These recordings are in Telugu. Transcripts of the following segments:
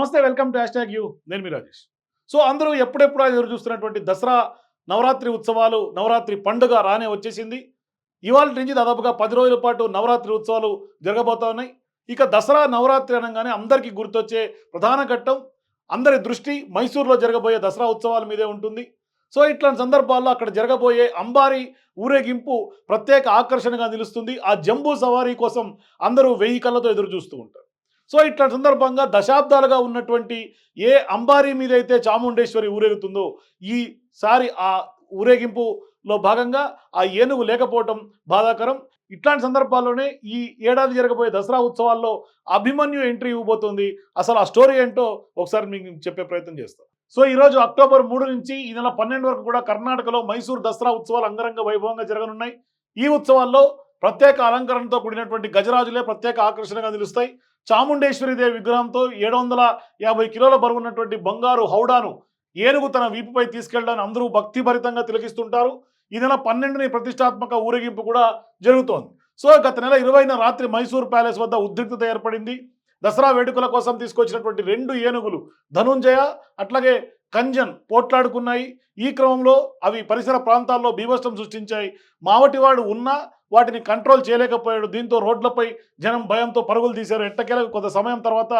నమస్తే welcome to hashtag you. నేను మీ రాజేష్. సో అందరూ ఎప్పుడెప్పుడు ఎదురు చూస్తున్నటువంటి దసరా నవరాత్రి ఉత్సవాలు నవరాత్రి పండుగ రానే వచ్చేసింది. ఇవాళ నుంచి దాదాపుగా పది రోజుల పాటు నవరాత్రి ఉత్సవాలు జరగబోతా ఉన్నాయి. ఇక దసరా నవరాత్రి అనగానే అందరికీ గుర్తొచ్చే ప్రధాన ఘట్టం అందరి దృష్టి మైసూర్లో జరగబోయే దసరా ఉత్సవాల మీదే ఉంటుంది. సో ఇట్లాంటి సందర్భాల్లో అక్కడ జరగబోయే అంబారి ఊరేగింపు ప్రత్యేక ఆకర్షణగా నిలుస్తుంది. ఆ జంబూ సవారీ కోసం అందరూ వెయ్యి కళ్ళతో ఎదురు చూస్తూ ఉంటారు. సో ఇట్లాంటి సందర్భంగా దశాబ్దాలుగా ఉన్నటువంటి ఏ అంబారీ మీద అయితే చాముండేశ్వరి ఊరేగుతుందో ఈసారి ఆ ఊరేగింపులో భాగంగా ఆ ఏనుగు లేకపోవటం బాధాకరం. ఇట్లాంటి సందర్భాల్లోనే ఈ ఏడాది జరగబోయే దసరా ఉత్సవాల్లో అభిమన్యు ఎంట్రీ ఇవ్వబోతుంది. అసలు ఆ స్టోరీ ఏంటో ఒకసారి మీకు చెప్పే ప్రయత్నం చేస్తాం. సో ఈరోజు అక్టోబర్ మూడు నుంచి ఈ నెల పన్నెండు వరకు కూడా కర్ణాటకలో మైసూర్ దసరా ఉత్సవాలు అంగరంగ వైభవంగా జరగనున్నాయి. ఈ ఉత్సవాల్లో ప్రత్యేక అలంకరణతో కూడినటువంటి గజరాజులే ప్రత్యేక ఆకర్షణగా నిలుస్తాయి. చాముండేశ్వరి దేవి విగ్రహంతో ఏడు వందల యాభై కిలోల బరువున్నటువంటి బంగారు హౌడాను ఏనుగు తన వీపుపై తీసుకెళ్ళడానికి అందరూ భక్తిభరితంగా తిలకిస్తుంటారు. ఈ నెల పన్నెండుని ప్రతిష్టాత్మక ఊరేగింపు కూడా జరుగుతోంది. సో గత నెల ఇరవైన రాత్రి మైసూర్ ప్యాలెస్ వద్ద ఉద్రిక్తత ఏర్పడింది. దసరా వేడుకల కోసం తీసుకొచ్చినటువంటి రెండు ఏనుగులు ధనుంజయ అట్లాగే కంజన్ పోట్లాడుకున్నాయి. ఈ క్రమంలో అవి పరిసర ప్రాంతాల్లో బీభత్సం సృష్టించాయి. మావటివాడు ఉన్నా వాటిని కంట్రోల్ చేయలేకపోయాడు. దీంతో రోడ్లపై జనం భయంతో పరుగులు తీశారు. ఎట్టకేలకు కొంత సమయం తర్వాత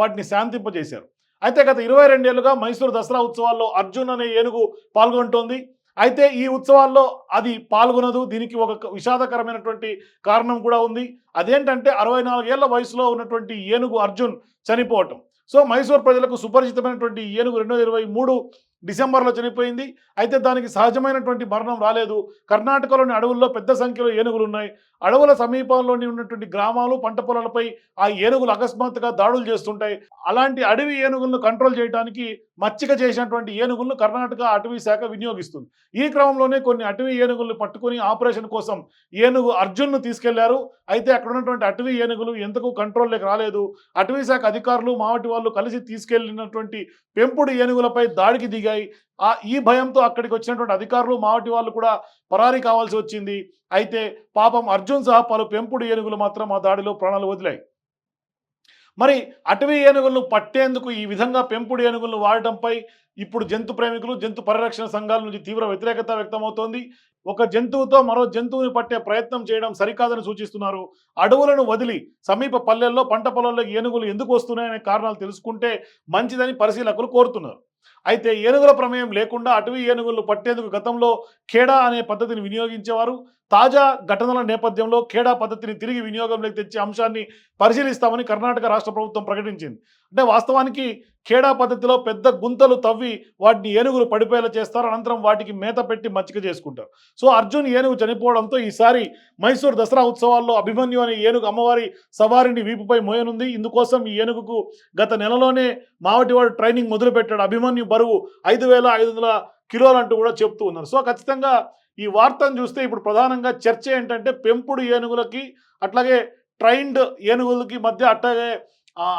వాటిని శాంతింపజేశారు. అయితే గత ఇరవై రెండేళ్ళుగా మైసూరు దసరా ఉత్సవాల్లో అర్జున్ అనే ఏనుగు పాల్గొంటోంది. అయితే ఈ ఉత్సవాల్లో అది పాల్గొనదు. దీనికి ఒక విషాదకరమైనటువంటి కారణం కూడా ఉంది. అదేంటంటే అరవై నాలుగేళ్ళ వయసులో ఉన్నటువంటి ఏనుగు అర్జున్ చనిపోవటం. సో మైసూర్ ప్రజలకు సుపరిచితమైనటువంటి ఏనుగు రెండు ఇరవై మూడు డిసెంబర్లో చనిపోయింది. అయితే దానికి సహజమైనటువంటి మరణం రాలేదు. కర్ణాటకలోని అడవుల్లో పెద్ద సంఖ్యలో ఏనుగులు ఉన్నాయి. అడవుల సమీపంలోని ఉన్నటువంటి గ్రామాలు పంట పొలాలపై ఆ ఏనుగులు అకస్మాత్తుగా దాడులు చేస్తుంటాయి. అలాంటి అడవి ఏనుగులను కంట్రోల్ చేయడానికి మచ్చిక చేసినటువంటి ఏనుగులను కర్ణాటక అటవీ శాఖ వినియోగిస్తుంది. ఈ క్రమంలోనే కొన్ని అటవీ ఏనుగులను పట్టుకొని ఆపరేషన్ కోసం ఏనుగు అర్జున్ను తీసుకెళ్ళారు. అయితే అక్కడ ఉన్నటువంటి అటవీ ఏనుగులు ఎంతకు కంట్రోల్లోకి రాలేదు? అటవీ శాఖ అధికారులు మావటి వాళ్ళు కలిసి తీసుకెళ్ళినటువంటి పెంపుడు ఏనుగులపై దాడికి దిగాయి ఆ ఈ భయంతో అక్కడికి వచ్చినటువంటి అధికారులు మావటి వాళ్ళు కూడా పరారీ కావాల్సి వచ్చింది. అయితే పాపం అర్జున్ సహా పలు పెంపుడు ఏనుగులు మాత్రం ఆ దాడిలో ప్రాణాలు వదిలాయి. మరి అటవీ ఏనుగులను పట్టేందుకు ఈ విధంగా పెంపుడు ఏనుగులను వాడటంపై ఇప్పుడు జంతు ప్రేమికులు జంతు పరిరక్షణ సంఘాల నుంచి తీవ్ర వ్యతిరేకత వ్యక్తమవుతోంది. ఒక జంతువుతో మరో జంతువుని పట్టే ప్రయత్నం చేయడం సరికాదని సూచిస్తున్నారు. అడవులను వదిలి సమీప పల్లెల్లో పంట పొలాల్లో ఏనుగులు ఎందుకు వస్తున్నాయనే కారణాలు తెలుసుకుంటే మంచిదని పరిశీలకులు కోరుతున్నారు. అయితే ఏనుగుల ప్రమేయం లేకుండా అటవీ ఏనుగులను పట్టేందుకు గతంలో ఖేడా అనే పద్ధతిని వినియోగించేవారు. తాజా ఘటనల నేపథ్యంలో ఖేడా పద్ధతిని తిరిగి వినియోగంలోకి తెచ్చే అంశాన్ని పరిశీలిస్తామని కర్ణాటక రాష్ట్ర ప్రభుత్వం ప్రకటించింది. అంటే వాస్తవానికి ఖేడా పద్ధతిలో పెద్ద గుంతలు తవ్వి వాటిని ఏనుగులు పడిపోయేలా చేస్తారు. అనంతరం వాటికి మేత పెట్టి మచ్చిక చేసుకుంటారు. సో అర్జున్ ఏనుగు చనిపోవడంతో ఈసారి మైసూర్ దసరా ఉత్సవాల్లో అభిమన్యు అనే ఏనుగు అమ్మవారి సవారిని వీపుపై మోయనుంది. ఇందుకోసం ఈ ఏనుగుకు గత నెలలోనే మావటివాడు ట్రైనింగ్ మొదలుపెట్టాడు. అభిమన్యు బరువు ఐదు వేల ఐదు వందల కిలోలు అంటూ కూడా చెప్తూ ఉన్నారు. సో ఖచ్చితంగా ఈ వార్తను చూస్తే ఇప్పుడు ప్రధానంగా చర్చ ఏంటంటే పెంపుడు ఏనుగులకి అట్లాగే ట్రైన్డ్ ఏనుగులకి మధ్య అట్లాగే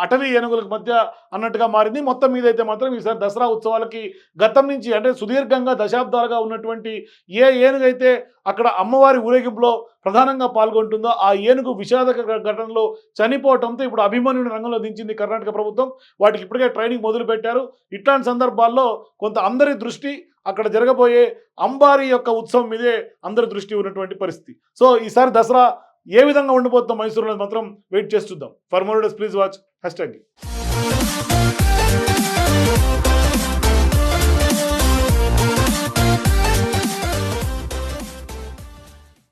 అటవీ ఏనుగులకు మధ్య అన్నట్టుగా మారింది. మొత్తం మీద అయితే మాత్రం ఈసారి దసరా ఉత్సవాలకి గతం నుంచి అంటే సుదీర్ఘంగా దశాబ్దాలుగా ఉన్నటువంటి ఏ ఏనుగైతే అక్కడ అమ్మవారి ఊరేగింపులో ప్రధానంగా పాల్గొంటుందో ఆ ఏనుగు విషాదక ఘటనలో చనిపోవడంతో ఇప్పుడు అభిమానుని రంగంలో దించింది కర్ణాటక ప్రభుత్వం. వాటికి ఇప్పటికే ట్రైనింగ్ మొదలుపెట్టారు. ఇట్లాంటి సందర్భాల్లో కొంత అందరి దృష్టి అక్కడ జరగబోయే అంబారి యొక్క ఉత్సవం మీదే అందరి దృష్టి ఉన్నటువంటి పరిస్థితి. సో ఈసారి దసరా ఏ విధంగా ఉండిపోతుందో మైసూరులో మాత్రం వెయిట్ చేస్తుందాం చూద్దాం. For more please watch hashtag